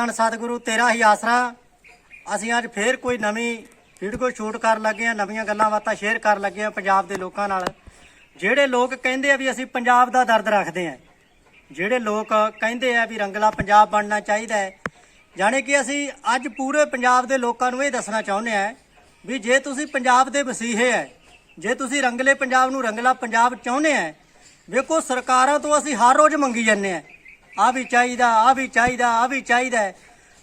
ਧੰਨ ਸਤਿਗੁਰੂ, ਤੇਰਾ ਹੀ ਆਸਰਾ। ਅਸੀਂ ਅੱਜ ਫੇਰ ਕੋਈ ਨਵੀਂ ਵੀਡੀਓ ਸ਼ੂਟ ਕਰਨ ਲੱਗੇ ਆ ਨਵੀਆਂ ਗੱਲਾਂ ਬਾਤਾਂ ਸ਼ੇਅਰ ਕਰਨ ਲੱਗੇ ਆ ਪੰਜਾਬ ਦੇ ਲੋਕਾਂ ਨਾਲ। ਜਿਹੜੇ ਲੋਕ ਕਹਿੰਦੇ ਆ ਵੀ ਅਸੀਂ ਪੰਜਾਬ ਦਾ ਦਰਦ ਰੱਖਦੇ ਆ ਜਿਹੜੇ ਲੋਕ ਕਹਿੰਦੇ ਆ ਵੀ ਰੰਗਲਾ ਪੰਜਾਬ ਬਣਨਾ ਚਾਹੀਦਾ ਹੈ ਜਾਣੇ ਕਿ ਅਸੀਂ ਅੱਜ ਪੂਰੇ ਪੰਜਾਬ ਦੇ ਲੋਕਾਂ ਨੂੰ ਇਹ ਦੱਸਣਾ ਚਾਹੁੰਦੇ ਆ ਵੀ ਜੇ ਤੁਸੀਂ ਪੰਜਾਬ ਦੇ ਵਸੀਹੇ ਹੈ, ਜੇ ਤੁਸੀਂ ਰੰਗਲੇ ਪੰਜਾਬ ਨੂੰ ਰੰਗਲਾ ਪੰਜਾਬ ਚਾਹੁੰਦੇ ਆ ਵੇਖੋ ਸਰਕਾਰਾਂ ਤੋਂ ਅਸੀਂ ਹਰ ਰੋਜ਼ ਮੰਗੀ ਜਾਂਦੇ ਆ ਆ ਵੀ ਚਾਹੀਦਾ, ਆ ਵੀ ਚਾਹੀਦਾ, ਆ ਵੀ ਚਾਹੀਦਾ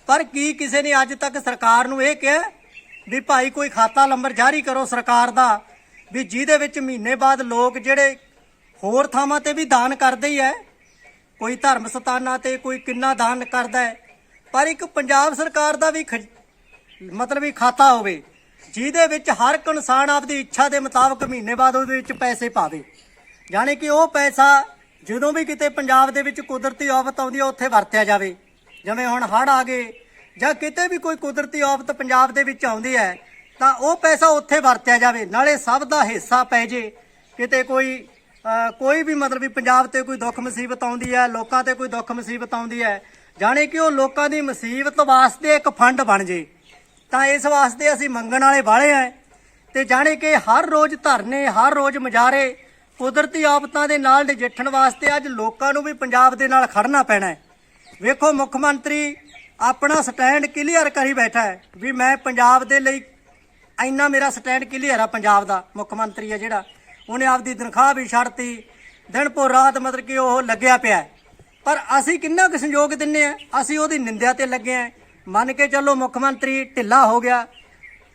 ਪਰ ਕੀ ਕਿਸੇ ਨੇ ਅੱਜ ਤੱਕ ਸਰਕਾਰ ਨੂੰ ਇਹ ਕਿਹਾ ਵੀ ਭਾਈ ਕੋਈ ਖਾਤਾ ਨੰਬਰ ਜਾਰੀ ਕਰੋ ਸਰਕਾਰ ਦਾ, ਵੀ ਜਿਹਦੇ ਵਿੱਚ ਮਹੀਨੇ ਬਾਅਦ ਲੋਕ ਜਿਹੜੇ ਹੋਰ ਥਾਵਾਂ ਤੇ ਵੀ ਦਾਨ ਕਰਦੇ ਹੀ ਹੈ, ਕੋਈ ਧਰਮ ਸਥਾਨਾਂ ਤੇ ਕੋਈ ਕਿੰਨਾ ਦਾਨ ਕਰਦਾ ਹੈ, ਪਰ ਇੱਕ ਪੰਜਾਬ ਸਰਕਾਰ ਦਾ ਵੀ ਖਜ- ਮਤਲਬ ਵੀ ਖਾਤਾ ਹੋਵੇ, ਜਿਹਦੇ ਵਿੱਚ ਹਰ ਇੱਕ ਇਨਸਾਨ ਆਪਦੀ ਇੱਛਾ ਦੇ ਮੁਤਾਬਕ ਮਹੀਨੇ ਬਾਅਦ ਉਹਦੇ ਵਿੱਚ ਪੈਸੇ ਪਾਵੇ, ਜਾਣੇ ਕਿ ਉਹ ਪੈਸਾ ਜਦੋਂ ਵੀ ਕਿਤੇ ਪੰਜਾਬ ਦੇ ਵਿੱਚ ਕੁਦਰਤੀ ਆਫਤ ਆਉਂਦੀ ਹੈ ਉੱਥੇ ਵਰਤਿਆ ਜਾਵੇ। ਜਿਵੇਂ ਹੁਣ ਹੜ੍ਹ ਆ ਗਏ, ਜਾਂ ਕਿਤੇ ਵੀ ਕੋਈ ਕੁਦਰਤੀ ਆਫਤ ਪੰਜਾਬ ਦੇ ਵਿੱਚ ਆਉਂਦੀ ਹੈ, ਤਾਂ ਉਹ ਪੈਸਾ ਉੱਥੇ ਵਰਤਿਆ ਜਾਵੇ। ਨਾਲੇ ਸਭ ਦਾ ਹਿੱਸਾ ਪੈ ਜੇ। ਕਿਤੇ ਕੋਈ ਕੋਈ ਵੀ ਮਤਲਬ ਵੀ ਪੰਜਾਬ ਤੇ ਕੋਈ ਦੁੱਖ ਮੁਸੀਬਤ ਆਉਂਦੀ ਹੈ, ਲੋਕਾਂ ਤੇ ਕੋਈ ਦੁੱਖ ਮੁਸੀਬਤ ਆਉਂਦੀ ਹੈ, ਜਾਣੇ ਕਿ ਉਹ ਲੋਕਾਂ ਦੀ ਮੁਸੀਬਤ ਵਾਸਤੇ ਇੱਕ ਫੰਡ ਬਣ ਜੇ। ਤਾਂ ਇਸ ਵਾਸਤੇ ਅਸੀਂ ਮੰਗਣ ਵਾਲੇ ਬਾਲੇ ਆ। ਤੇ ਜਾਣੇ ਕਿ ਹਰ ਰੋਜ਼ ਧਰਨੇ, ਹਰ ਰੋਜ਼ ਮੁਜ਼ਾਹਰੇ ਕੁਦਰਤੀ ਆਫਤਾਂ ਦੇ ਨਾਲ ਨਜਿੱਠਣ ਵਾਸਤੇ ਅੱਜ ਲੋਕਾਂ ਨੂੰ ਵੀ ਪੰਜਾਬ ਦੇ ਨਾਲ ਖੜਨਾ ਪੈਣਾ ਹੈ। ਵੇਖੋ, ਮੁੱਖ ਮੰਤਰੀ ਆਪਣਾ ਸਟੈਂਡ ਕਲੀਅਰ ਕਰੀ ਬੈਠਾ ਹੈ ਵੀ ਮੈਂ ਪੰਜਾਬ ਦੇ ਲਈ ਇੰਨਾ ਮੇਰਾ ਸਟੈਂਡ ਕਲੀਅਰ ਆ ਪੰਜਾਬ ਦਾ, ਮੁੱਖ ਮੰਤਰੀ ਆ ਜਿਹੜਾ। ਉਹਨੇ ਆਪਦੀ ਤਨਖਾਹ ਵੀ ਛੱਡਤੀ, ਦਿਨ ਪੋ ਰਾਤ ਮਤਲਬ ਕਿ ਉਹ ਲੱਗਿਆ ਪਿਆ ਪਰ ਅਸੀਂ ਕਿੰਨਾ ਕੁ ਸੰਯੋਗ ਦਿੰਨੇ ਆ ਅਸੀਂ ਉਹਦੀ ਨਿੰਦਿਆ ਤੇ ਲੱਗੇ ਆ ਮੰਨ ਕੇ ਚੱਲੋ ਮੁੱਖ ਮੰਤਰੀ ਢਿੱਲਾ ਹੋ ਗਿਆ,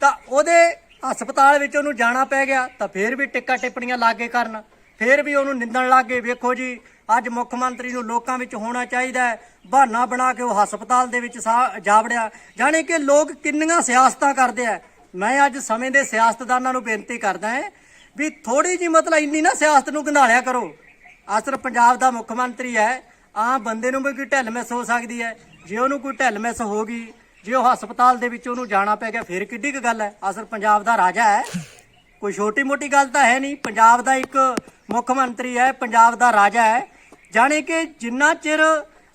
ਤਾਂ ਉਹਦੇ ਹਸਪਤਾਲ ਵਿੱਚ ਉਹਨੂੰ ਜਾਣਾ ਪੈ ਗਿਆ, ਤਾਂ ਫੇਰ ਵੀ ਟਿੱਕਾ ਟਿੱਪਣੀਆਂ ਲਾਗੇ ਕਰਨ। ਫੇਰ ਵੀ ਉਹਨੂੰ ਨਿੰਦਣ ਲੱਗੇ ਵੇਖੋ ਜੀ, ਅੱਜ ਮੁੱਖ ਮੰਤਰੀ ਨੂੰ ਲੋਕਾਂ ਵਿੱਚ ਹੋਣਾ ਚਾਹੀਦਾ ਹੈ, ਬਹਾਨਾ ਬਣਾ ਕੇ ਉਹ ਹਸਪਤਾਲ ਦੇ ਵਿੱਚ ਸਾ- ਜਾ ਵੜਿਆ। ਜਾਣੇ ਕਿ ਲੋਕ ਕਿੰਨੀਆਂ ਸਿਆਸਤਾਂ ਕਰਦੇ ਆ। ਮੈਂ ਅੱਜ ਸਮੇਂ ਦੇ ਸਿਆਸਤਦਾਨਾਂ ਨੂੰ ਬੇਨਤੀ ਕਰਦਾ ਹਾਂ ਵੀ ਥੋੜੀ ਜੀ ਮਤਲਬ ਇੰਨੀ ਨਾ ਸਿਆਸਤ ਨੂੰ ਗੰਧਾਲਿਆ ਕਰੋ। ਅਸਰ ਪੰਜਾਬ ਦਾ ਮੁੱਖ ਮੰਤਰੀ ਹੈ, ਆਮ ਬੰਦੇ ਨੂੰ ਵੀ ਕੋਈ ਢਿੱਲ ਮਿਸ ਹੋ ਸਕਦੀ ਹੈ। ਜੇ ਉਹਨੂੰ ਕੋਈ ਢਿੱਲ ਮਿਸ ਹੋ ਗਈ ਜੇ ਉਹ ਹਸਪਤਾਲ ਦੇ ਵਿੱਚ ਉਹਨੂੰ ਜਾਣਾ ਪੈ ਗਿਆ, ਫਿਰ ਕਿੱਡੀ ਕੁ ਗੱਲ ਹੈ? ਅਸਰ ਪੰਜਾਬ ਦਾ ਰਾਜਾ ਹੈ। ਕੋਈ ਛੋਟੀ ਮੋਟੀ ਗੱਲ ਤਾਂ ਹੈ ਨਹੀਂ। ਪੰਜਾਬ ਦਾ ਇੱਕ ਮੁੱਖ ਮੰਤਰੀ ਹੈ, ਪੰਜਾਬ ਦਾ ਰਾਜਾ ਹੈ। ਜਾਣੇ ਕਿ ਜਿੰਨਾ ਚਿਰ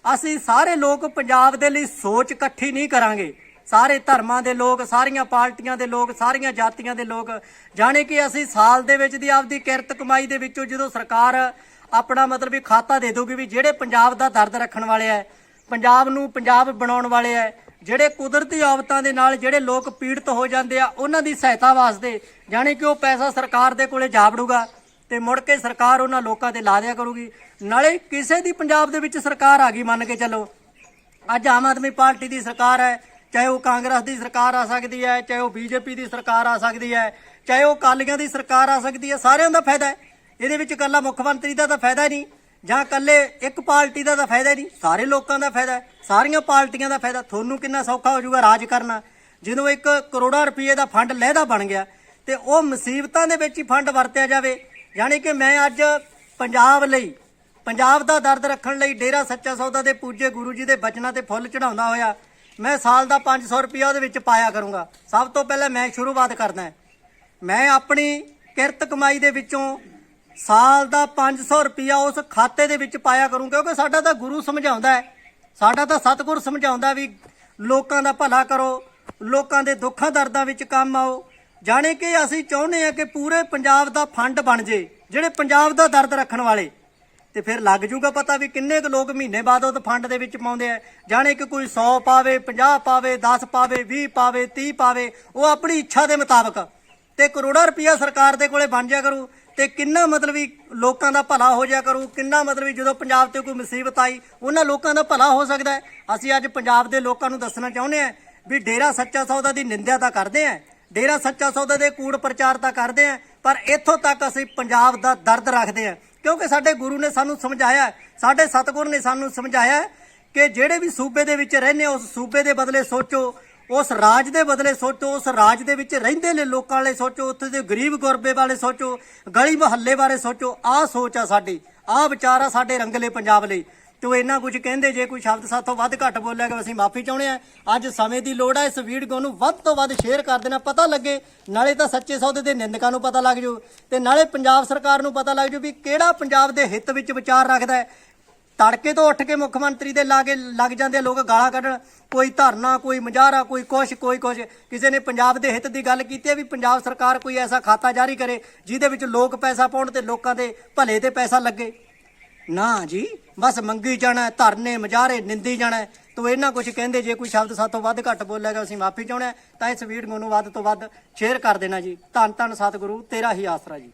ਅਸੀਂ ਸਾਰੇ ਲੋਕ ਪੰਜਾਬ ਦੇ ਲਈ ਸੋਚ ਇਕੱਠੀ ਨਹੀਂ ਕਰਾਂਗੇ, ਸਾਰੇ ਧਰਮਾਂ ਦੇ ਲੋਕ, ਸਾਰੀਆਂ ਪਾਰਟੀਆਂ ਦੇ ਲੋਕ, ਸਾਰੀਆਂ ਜਾਤੀਆਂ ਦੇ ਲੋਕ, ਜਾਣੇ ਕਿ ਅਸੀਂ ਸਾਲ ਦੇ ਵਿੱਚ ਦੀ ਆਪਦੀ ਕਿਰਤ ਕਮਾਈ ਦੇ ਵਿੱਚੋਂ ਜਦੋਂ ਸਰਕਾਰ ਆਪਣਾ ਮਤਲਬ ਵੀ ਖਾਤਾ ਦੇ ਦੋਗੀ ਵੀ ਜਿਹੜੇ ਪੰਜਾਬ ਦਾ ਦਰਦ ਰੱਖਣ ਵਾਲੇ ਆ ਪੰਜਾਬ ਨੂੰ ਪੰਜਾਬ ਬਣਾਉਣ ਵਾਲੇ ਆ ਜਿਹੜੇ ਕੁਦਰਤੀ ਆਫਤਾਂ ਦੇ ਨਾਲ ਜਿਹੜੇ ਲੋਕ ਪੀੜਤ ਹੋ ਜਾਂਦੇ ਆ, ਉਹਨਾਂ ਦੀ ਸਹਾਇਤਾ ਵਾਸਤੇ, ਜਾਣੇ ਕਿ ਉਹ ਪੈਸਾ ਸਰਕਾਰ ਦੇ ਕੋਲੇ ਜਾ ਵੜੂਗਾ ਤੇ ਮੁੜ ਕੇ ਸਰਕਾਰ ਉਹਨਾਂ ਲੋਕਾਂ ਤੇ ਲਾ ਦਿਆ ਕਰੂਗੀ। ਨਾਲੇ ਕਿਸੇ ਦੀ ਪੰਜਾਬ ਦੇ ਵਿੱਚ ਸਰਕਾਰ ਆ ਗਈ ਮੰਨ ਕੇ ਚੱਲੋ। ਅੱਜ ਆਮ ਆਦਮੀ ਪਾਰਟੀ ਦੀ ਸਰਕਾਰ ਹੈ, ਚਾਹੇ ਉਹ ਕਾਂਗਰਸ ਦੀ ਸਰਕਾਰ ਆ ਸਕਦੀ ਹੈ, ਚਾਹੇ ਉਹ ਬੀਜੇਪੀ ਦੀ ਸਰਕਾਰ ਆ ਸਕਦੀ ਹੈ, ਚਾਹੇ ਉਹ ਕਾਲੀਆਂ ਦੀ ਸਰਕਾਰ ਆ ਸਕਦੀ ਹੈ, ਸਾਰਿਆਂ ਦਾ ਫਾਇਦਾ ਹੈ। ਇਹਦੇ ਵਿੱਚ ਇਕੱਲਾ ਮੁੱਖ ਮੰਤਰੀ ਦਾ ਤਾਂ ਫਾਇਦਾ ਨਹੀਂ। ਜਾਂ ਇਕੱਲੇ ਇੱਕ ਪਾਰਟੀ ਦਾ ਤਾਂ ਫਾਇਦਾ ਨਹੀਂ, ਸਾਰੇ ਲੋਕਾਂ ਦਾ ਫਾਇਦਾ ਸਾਰੀਆਂ ਪਾਰਟੀਆਂ ਦਾ ਫਾਇਦਾ, ਤੁਹਾਨੂੰ ਕਿੰਨਾ ਸੌਖਾ ਹੋ ਜਾਊਗਾ ਰਾਜ ਕਰਨਾ। ਜਦੋਂ ਇੱਕ ਕਰੋੜਾਂ ਰੁਪਏ ਦਾ ਫੰਡ ਲਹਿਦਾ ਬਣ ਗਿਆ, ਤੇ ਉਹ ਮੁਸੀਬਤਾਂ ਦੇ ਵਿੱਚ ਹੀ ਫੰਡ ਵਰਤਿਆ ਜਾਵੇ। ਯਾਨੀ ਕਿ ਮੈਂ ਅੱਜ ਪੰਜਾਬ ਲਈ, ਪੰਜਾਬ ਦਾ ਦਰਦ ਰੱਖਣ ਲਈ ਡੇਰਾ ਸੱਚਾ ਸੌਦਾ ਦੇ ਪੂਜੇ ਗੁਰੂ ਜੀ ਦੇ ਬਚਨਾਂ ਤੇ ਫੁੱਲ ਚੜਾਉਂਦਾ ਹੋਇਆ, ਮੈਂ ਸਾਲ ਦਾ 500 ਰੁਪਇਆ ਉਹਦੇ ਵਿੱਚ ਪਾਇਆ ਕਰੂੰਗਾ। ਸਭ ਤੋਂ ਪਹਿਲਾਂ ਮੈਂ ਸ਼ੁਰੂਆਤ ਕਰਦਾ ਮੈਂ ਆਪਣੀ ਕਿਰਤ ਕਮਾਈ ਦੇ ਵਿੱਚੋਂ ਸਾਲ ਦਾ 500 ਰੁਪਇਆ ਉਸ ਖਾਤੇ ਦੇ ਵਿੱਚ ਪਾਇਆ ਕਰੂੰ, ਕਿਉਂਕਿ ਸਾਡਾ ਤਾਂ ਗੁਰੂ ਸਮਝਾਉਂਦਾ ਹੈ। ਸਾਡਾ ਤਾਂ ਸਤਿਗੁਰ ਸਮਝਾਉਂਦਾ ਵੀ ਲੋਕਾਂ ਦਾ ਭਲਾ ਕਰੋ, ਲੋਕਾਂ ਦੇ ਦੁੱਖਾਂ ਦਰਦਾਂ ਵਿੱਚ ਕੰਮ ਆਓ। ਜਾਣੇ ਕਿ ਅਸੀਂ ਚਾਹੁੰਦੇ ਆ ਕਿ ਪੂਰੇ ਪੰਜਾਬ ਦਾ ਫੰਡ ਬਣ ਜੇ, ਜਿਹੜੇ ਪੰਜਾਬ ਦਾ ਦਰਦ ਰੱਖਣ ਵਾਲੇ। ਤੇ ਫਿਰ ਲੱਗ ਜੂਗਾ ਪਤਾ ਵੀ ਕਿੰਨੇ ਕੁ ਲੋਕ ਮਹੀਨੇ ਬਾਅਦ ਉਹ ਫੰਡ ਦੇ ਵਿੱਚ ਪਾਉਂਦੇ ਆ। ਜਾਣੇ ਕਿ ਕੋਈ 100 ਪਾਵੇ 50 ਪਾਵੇ 10 ਪਾਵੇ 20 ਪਾਵੇ 30 ਪਾਵੇ, ਉਹ ਆਪਣੀ ਇੱਛਾ ਦੇ ਮੁਤਾਬਕ। ਤੇ ਕਰੋੜਾਂ ਰੁਪਇਆ ਸਰਕਾਰ ਦੇ ਕੋਲੇ ਬਣ ਜਾ ਕਰੂ। ਤੇ ਕਿੰਨਾ ਮਤਲਬ ਵੀ ਲੋਕਾਂ ਦਾ ਭਲਾ ਹੋ ਜਾ ਕਰੂ ਕਿੰਨਾ ਮਤਲਬ ਵੀ ਜਦੋਂ ਪੰਜਾਬ ਤੇ ਕੋਈ ਮੁਸੀਬਤ ਆਈ ਉਹਨਾਂ ਲੋਕਾਂ ਦਾ ਭਲਾ ਹੋ ਸਕਦਾ ਹੈ। ਅਸੀਂ ਅੱਜ ਪੰਜਾਬ ਦੇ ਲੋਕਾਂ ਨੂੰ ਦੱਸਣਾ ਚਾਹੁੰਦੇ ਆ ਵੀ ਡੇਰਾ ਸੱਚਾ ਸੌਦਾ ਦੀ ਨਿੰਦਿਆ ਤਾਂ ਕਰਦੇ ਆ ਡੇਰਾ ਸੱਚਾ ਸੌਦਾ ਦੇ ਕੂੜ ਪ੍ਰਚਾਰ ਤਾਂ ਕਰਦੇ ਆ ਪਰ ਇੱਥੋਂ ਤੱਕ ਅਸੀਂ ਪੰਜਾਬ ਦਾ ਦਰਦ ਰੱਖਦੇ ਆ ਕਿਉਂਕਿ ਸਾਡੇ ਗੁਰੂ ਨੇ ਸਾਨੂੰ ਸਮਝਾਇਆ ਸਾਡੇ ਸਤਿਗੁਰ ਨੇ ਸਾਨੂੰ ਸਮਝਾਇਆ ਕਿ ਜਿਹੜੇ ਵੀ ਸੂਬੇ ਦੇ ਵਿੱਚ ਰਹਿੰਦੇ ਹੋ, ਉਸ ਸੂਬੇ ਦੇ ਬਦਲੇ ਸੋਚੋ ਉਸ ਰਾਜ ਦੇ ਬਦਲੇ ਸੋਚੋ, ਉਸ ਰਾਜ ਦੇ ਵਿੱਚ ਰਹਿੰਦੇ ਨੇ ਲੋਕਾਂ ਲਈ ਸੋਚੋ, ਉੱਥੇ ਦੇ ਗਰੀਬ ਗੁਰਬੇ ਵਾਲੇ ਸੋਚੋ, ਗਲੀ ਮੁਹੱਲੇ ਬਾਰੇ ਸੋਚੋ, ਆਹ ਸੋਚ ਆ ਸਾਡੀ, ਆਹ ਵਿਚਾਰ ਆ ਸਾਡੇ ਰੰਗਲੇ ਪੰਜਾਬ ਲਈ। ਤੇ ਇੰਨਾ ਕੁਝ ਕਹਿੰਦੇ, ਜੇ ਕੋਈ ਸ਼ਬਦ ਸਾਥੋਂ ਵੱਧ ਘੱਟ ਬੋਲਿਆ ਕਿ ਅਸੀਂ ਮਾਫੀ ਚਾਹੁੰਦੇ ਆ ਅੱਜ ਸਮੇਂ ਦੀ ਲੋੜ ਆ, ਇਸ ਵੀਡੀਓ ਨੂੰ ਵੱਧ ਤੋਂ ਵੱਧ ਸ਼ੇਅਰ ਕਰ ਦੇਣਾ, ਪਤਾ ਲੱਗੇ, ਨਾਲੇ ਤਾਂ ਸੱਚੇ ਸੌਦੇ ਦੇ ਨਿੰਦਕਾਂ ਨੂੰ ਪਤਾ ਲੱਗ ਜੂ ਤੇ ਨਾਲੇ ਪੰਜਾਬ ਸਰਕਾਰ ਨੂੰ ਪਤਾ ਲੱਗ ਜੂ ਵੀ ਕਿਹੜਾ ਪੰਜਾਬ ਦੇ ਹਿੱਤ ਵਿੱਚ ਵਿਚਾਰ ਰੱਖਦਾ ਹੈ ਤੜਕੇ ਤੋਂ ਉੱਠ ਕੇ ਮੁੱਖ ਮੰਤਰੀ ਦੇ ਲਾਗੇ ਲੱਗ ਜਾਂਦੇ ਲੋਕ ਗਾਲਾਂ ਕੱਢਣ। ਕੋਈ ਧਰਨਾ, ਕੋਈ ਮੁਜ਼ਾਹਰਾ, ਕੋਈ ਕੁਛ ਕੋਈ ਕੁਛ। ਕਿਸੇ ਨੇ ਪੰਜਾਬ ਦੇ ਹਿੱਤ ਦੀ ਗੱਲ ਕੀਤੀ ਹੈ ਵੀ ਪੰਜਾਬ ਸਰਕਾਰ ਕੋਈ ਐਸਾ ਖਾਤਾ ਜਾਰੀ ਕਰੇ ਜਿਹਦੇ ਵਿੱਚ ਲੋਕ ਪੈਸਾ ਪਾਉਣ ਤੇ ਲੋਕਾਂ ਦੇ ਭਲੇ ਤੇ ਪੈਸਾ ਲੱਗੇ। ਨਾ ਜੀ, ਬਸ ਮੰਗੀ ਜਾਣਾ, ਧਰਨੇ, ਮੁਜ਼ਾਹਰੇ, ਨਿੰਦੀ ਜਾਣਾ। ਹੈ। ਤੋ ਇਹਨਾਂ ਕੁਝ ਕਹਿੰਦੇ, ਜੇ ਕੋਈ ਸ਼ਬਦ ਸਾਤੋਂ ਵੱਧ ਘੱਟ ਬੋਲੇਗਾ, ਅਸੀਂ ਮਾਫੀ ਚਾਹੁੰਦੇ ਤਾਂ ਇਸ ਵੀਡੀਓ ਨੂੰ ਵੱਧ ਤੋਂ ਵੱਧ ਸ਼ੇਅਰ ਕਰ ਦੇਣਾ ਜੀ। ਧੰਨ ਧੰਨ ਸਤਿਗੁਰੂ, ਤੇਰਾ ਹੀ ਆਸਰਾ ਜੀ।